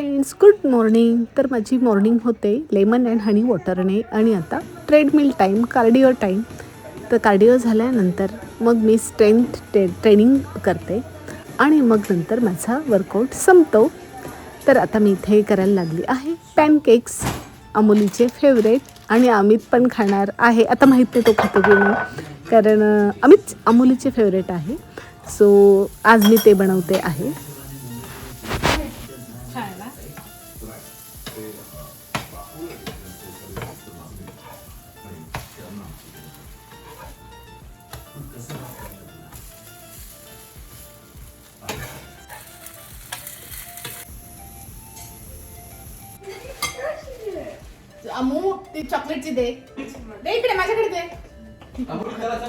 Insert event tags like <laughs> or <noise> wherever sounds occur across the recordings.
Friends good morning तर माझी morning होते लेमन अँड हनी वॉटरने आणि आता ट्रेडमिल टाईम कार्डिओ टाईम तर कार्डिओ झाल्यानंतर मग मी स्ट्रेंथ टे ट्रेनिंग करते. आणि मग नंतर माझा वर्कआउट संपतो. तर आता मी इथे करायला लागली आहे पॅनकेक्स अमोलीचे फेवरेट आणि अमित पण खाणार आहे. आता माहीत नाही तो खातो की नाही. कारण अमित अमोलीचे फेवरेट आहे. सो आज मी ते बनवते आहे. ती चॉकलेटची दे. दे इकडे माझ्याकडे दे.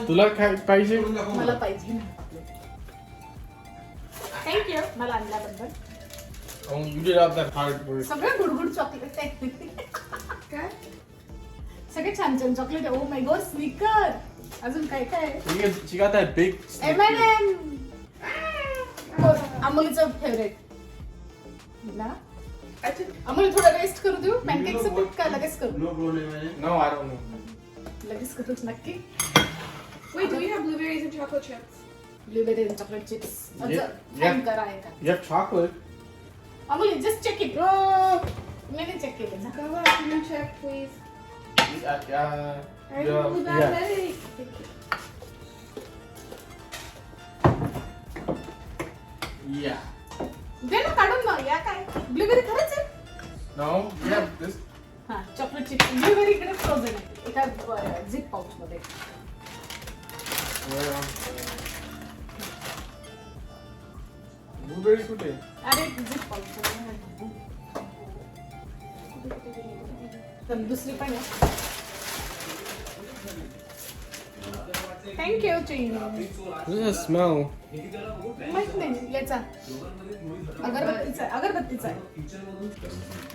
तुला काय पाहिजे? मला पाहिजे. थँक्यू मला आणल्याबद्दल. you did have that hard work. सगळं गुडगुड चॉकलेट आहे. काय? सगळे छान छान चॉकलेट आहे. ओ माय गॉड स्निकर अजून काय काय? She got, she got that big. stick. Hmm hmm अमोलीचं favourite ना? अमोल थोडा रेस्ट करू देऊ. पॅनकेक्स पीठ का लगेच करू? नो प्रॉब्लेम आहे नो आय नो लगेच करू नक्की. Wait we have blueberries and chocolate chips blueberries and chocolate chips अच्छा फॅन करा एका या chocolate Amol just check it Maine check किया था कब आप यू चेक प्लीज या काढून मग या काय? ब्लूबेरी खरंच No, have this. हा चॉकलेट चिप्स ब्लूबेरी इकडे फ्रोझन आहे एका झिप पाऊच मध्ये I? Blueberries कुठे? अरे झिप पाऊच तर दुसरी पण आहे थँक्यू चिंग What does that smell? माहीत नाही याचा. अगरबत्तीचा आहे, अगरबत्तीचा आहे.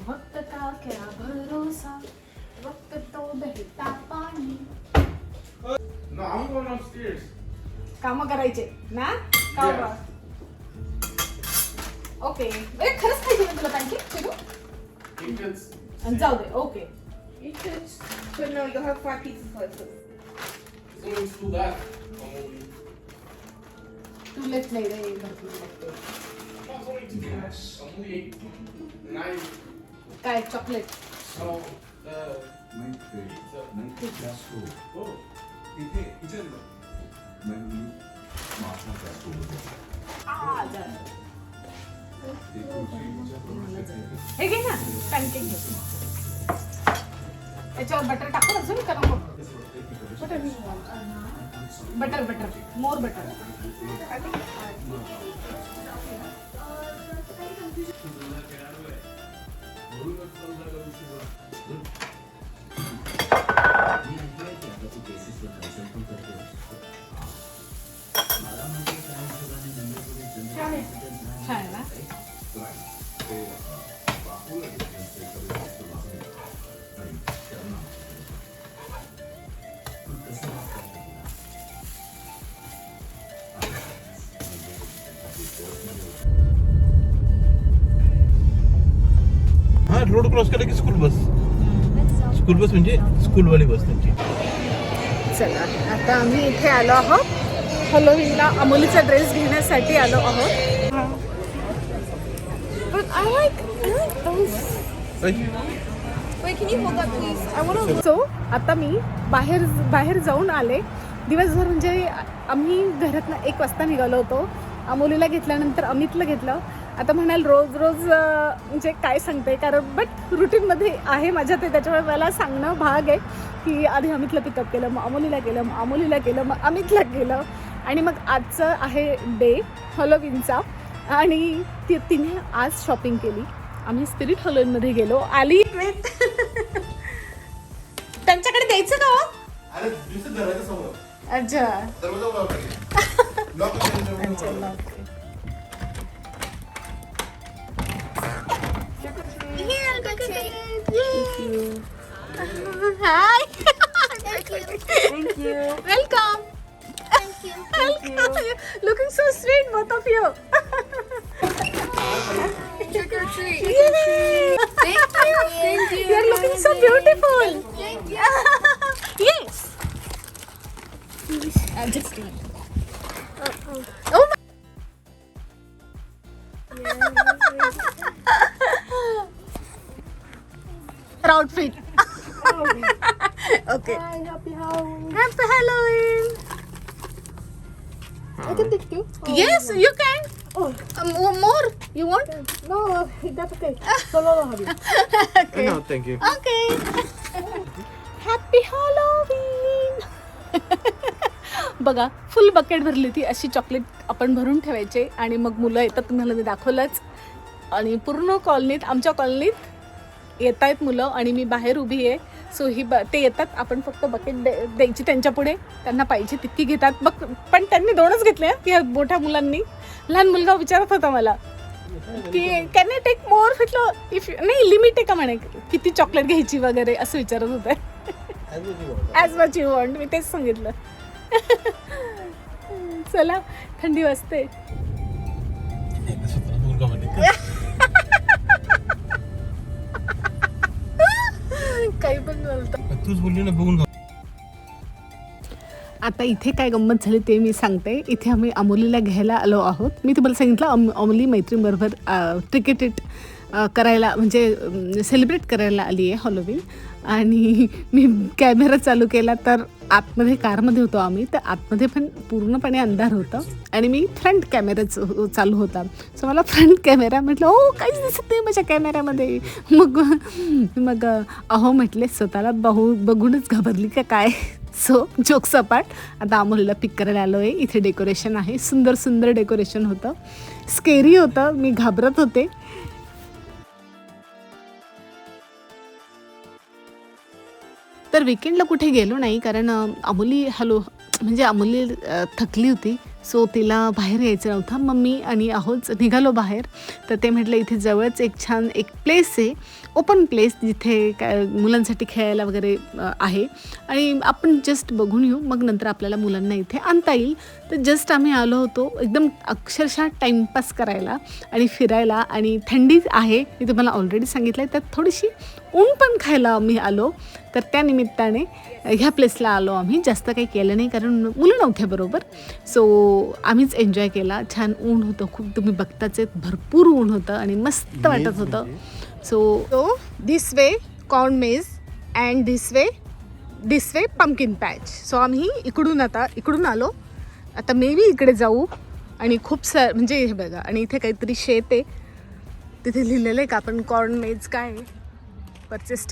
वक्त का क्या भरोसा वक्त तो बहता पाणी No, I'm going upstairs. काम करायचे ना? काम Yeah. ओके खरंच खायचे ना तुला पॅनकेक चिरू If it's आणि जाऊ दे okay You could, but no, you'll have five pizza slices. It's only two left. Only. तुलेच नाही रे भरपूर लागते No, it's only two left. I'm only eight. Nine. काय चॉकलेट So the pizza. हो इथे इथे नवीन मासाचा स्टोर ते खुर्चीच्या प्रमाणे हे घे ना पॅनकेक घे त्याच्यावर बटर टाकून अजून का नको butter butter butter more butter road cross केला की स्कूल बस स्कूल बस म्हणजे स्कूलवाली बस त्यांची. चला आता आम्ही इथे आलो आहोत. हॅलोविनला अमोलीचा ड्रेस घेण्यासाठी आलो आहोत. But I like, I like those. Wait, can you hold that, please? I want to. So आता मी बाहेर बाहेर जाऊन आले. दिवसभर म्हणजे आम्ही घरातनं एक वाजता निघालो होतो. अमोलीला घेतल्यानंतर अमितला घेतलं. आता म्हणाल रोज रोज म्हणजे काय सांगते? कारण बट रुटीनमध्ये आहे माझ्या ते त्याच्यामुळे मला सांगणं भाग आहे की आधी अमितला पिकअप केलं मग अमोलीला केलं मग अमोलीला केलं मग अमितला केलं आणि मग आजचं आहे डे हॉलोविनचा आणि ती तिने आज शॉपिंग केली. आम्ही स्पिरिट हॉलोविनमध्ये गेलो. आली? त्यांच्याकडे द्यायचं का हो? अच्छा. <laughs> Hi. Thank you. Thank you. Welcome. Thank you. Thank you. Looking so sweet, both of you. Trick or treat. Yay. Thank you. Thank you. You are looking so beautiful. Thank you. <laughs> yes. I'm just kidding. Uh-oh. Oh my Outfit. okay. Hi, happy Halloween. Happy Halloween. I can take two. Yes, you can. Oh. Um, one more. You want? No, that's okay. Solo lang habi. Okay. No, thank you. Okay. Happy Halloween बघा full bucket भरली ती अशी chocolate आपण भरून ठेवायचे आणि मग मुलं येतात तुम्हाला मी दाखवलंच आणि पूर्ण कॉलनीत आमच्या कॉलनीत येत आहेत मुलं आणि मी बाहेर उभी आहे. सो ही ब ते येतात. आपण फक्त बकेट द्या द्यायची त्यांच्यापुढे त्यांना पाहिजे तितकी घेतात. बघ पण त्यांनी दोनच घेतले या मोठ्या मुलांनी. लहान मुलगा विचारत होता मला. की कॅन आय टेक मोर म्हटलं इफ नाही लिमिट आहे का म्हणे? किती चॉकलेट घ्यायची वगैरे? असं विचारत होतं. ॲज मच यू वॉन्ट मी तेच सांगितलं. <laughs> चला थंडी वाजते. <laughs> तूच बोलली ना बघून आता इथे काय गंमत झाली ते मी सांगते. इथे आम्ही अमोलीला घ्यायला आलो आहोत. मी तुम्हाला सांगितलं अम अमोली मैत्रीणबरोबर क्रिकेटेट करायला म्हणजे सेलिब्रेट करायला आली आहे हॉलोविन आणि मी कॅमेरा चालू केला तर आतमध्ये कारमध्ये होतो आम्ही. तर आतमध्ये पण पूर्णपणे अंधार होतं. आणि मी फ्रंट कॅमेरा हो, चालू होता. सो मला फ्रंट कॅमेरा म्हटलं ओ काहीच दिसत नाही माझ्या कॅमेऱ्यामध्ये मग मग अहो म्हटले स्वतःला बहू बघूनच घाबरली का काय? सो जोक सपाट आता अमोलीला पिक करायला आलो आहे. इथे डेकोरेशन आहे. सुंदर सुंदर डेकोरेशन होतं. स्केरी होतं. मी घाबरत होते. तर विकेंडला कुठे गेलो नाही कारण अमुली हॅलो म्हणजे अमुली थकली होती. सो तिला बाहेर यायचं नव्हतं. मम्मी आणि आहोच निघालो बाहेर. तर ते म्हटलं इथे जवळच एक छान एक प्लेस आहे. ओपन प्लेस जिथे काय मुलांसाठी खेळायला वगैरे आहे. आणि आपण जस्ट बघून येऊ. मग नंतर आपल्याला मुलांना इथे आणता येईल. तर जस्ट आम्ही आलो होतो एकदम अक्षरशः टाईमपास करायला आणि फिरायला. आणि थंडी आहे मी तुम्हाला ऑलरेडी सांगितलं आहे त्यात थोडीशी ऊन पण खायला आम्ही आलो. तर त्या निमित्ताने ह्या प्लेसला आलो आम्ही. जास्त काही केलं नाही कारण मुलं नव्हत्या बरोबर. सो आम्हीच एन्जॉय केला. छान ऊन होतं खूप तुम्ही बघताच आहेत. भरपूर ऊन होतं आणि मस्त वाटत होतं. So so this way corn maze and this way this way pumpkin patch so आम्ही इकडून आता इकडून आलो. आता मे बी इकडे जाऊ आणि खूप सा म्हणजे हे बघा आणि इथे काहीतरी शेत आहे. तिथे लिहिलेलं आहे का आपण कॉर्न मेज काय परचेस